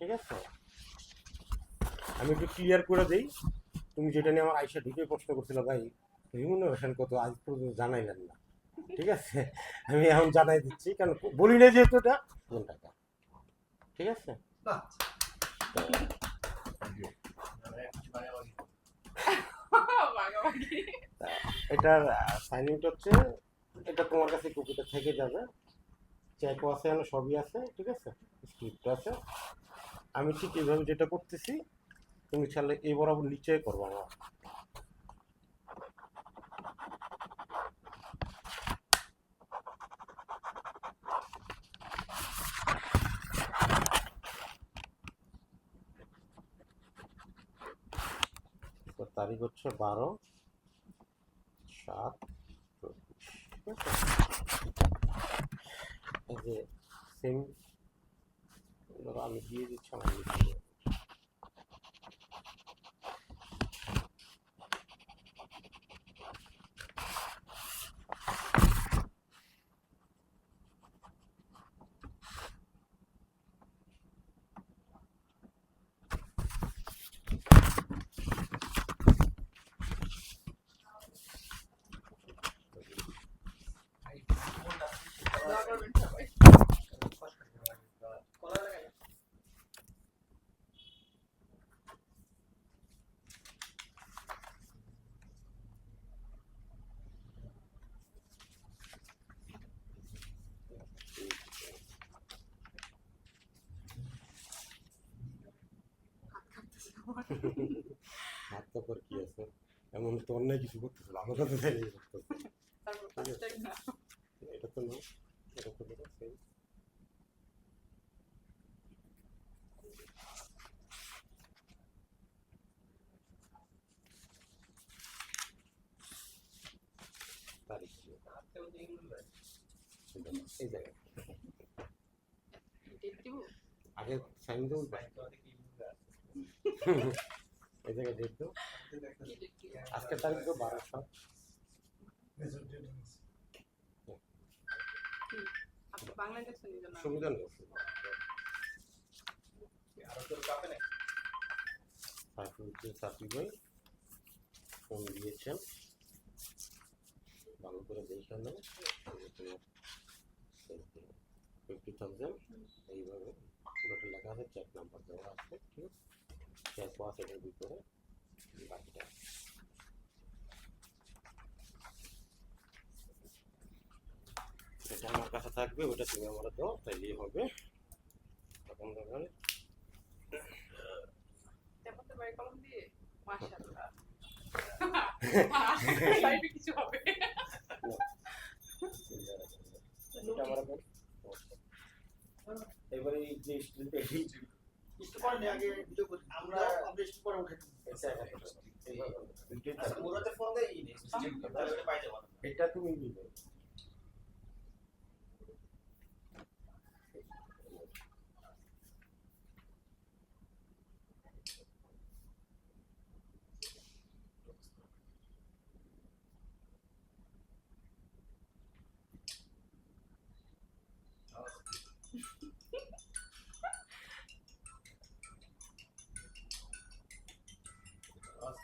ঠিক আছে? আমি একটু ক্লিয়ার করে দিই। তুমি যেটা নিয়ে আমার আইসা ঢুকে প্রশ্ন করছিল, ভাই রিমুনারেশন কত আজ পর্যন্ত জানাইলেন না। ঠিক আছে? আমি এখন জানাই দিচ্ছি, কারণ বলি না যেহেতু এটা, কোন টাকা? ঠিক আছে? এটার সাইনিং হচ্ছে, এটা তোমার কাছে কপিটা থেকে যাবে। চেকও আছে, সবই আছে, ঠিক আছে? স্ক্রিপ্ট আছে। আমি ঠিক এইভাবে যেটা করতেছি, তুমি চাইলে এই বরাবর নিচে করব আমার তারিখ হচ্ছে বারো, সাত, চব্বিশ, ঠিক আছে? এই যে সেম ধরো আমি দিয়ে দিচ্ছি আমার লিখে দেবো। দোয়া কাঁপতেছে আমার। হাত তো পর কি আছে? এমন তো অন্যায় কিছু করতেছিল আমার কাছে তাই। এটা তো না এটা তো সেই। তারিখ এই জায়গায়। আগে সাইন দেবো এই জায়গায় ডেট? আজকের তারিখ তো বারো সাত কি? আপনি বাংলায় দেখছেন এই জন্য আমি- সংবিধান বলছে সাইফুদ্দিন সাফি ভাই ফোন দিয়েছেন ভালো করে দেখে ফিফটি থাউজেন্ড এইভাবে পুরোটা লেখা আছে চেক নাম্বার দেওয়া আছে ঠিক আছে আছে এটার ভিতরে বাকিটা এটা আমার কাছে থাকবে ওটা তুমি আমার দাও তাইলেই হবে তখন কিছু হবে। এখন এবারে যে একটু আগে ভিডিও করি। আমরা আমরা একটু পরে উঠে এটা তুমি দিবে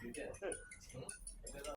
有点事，行。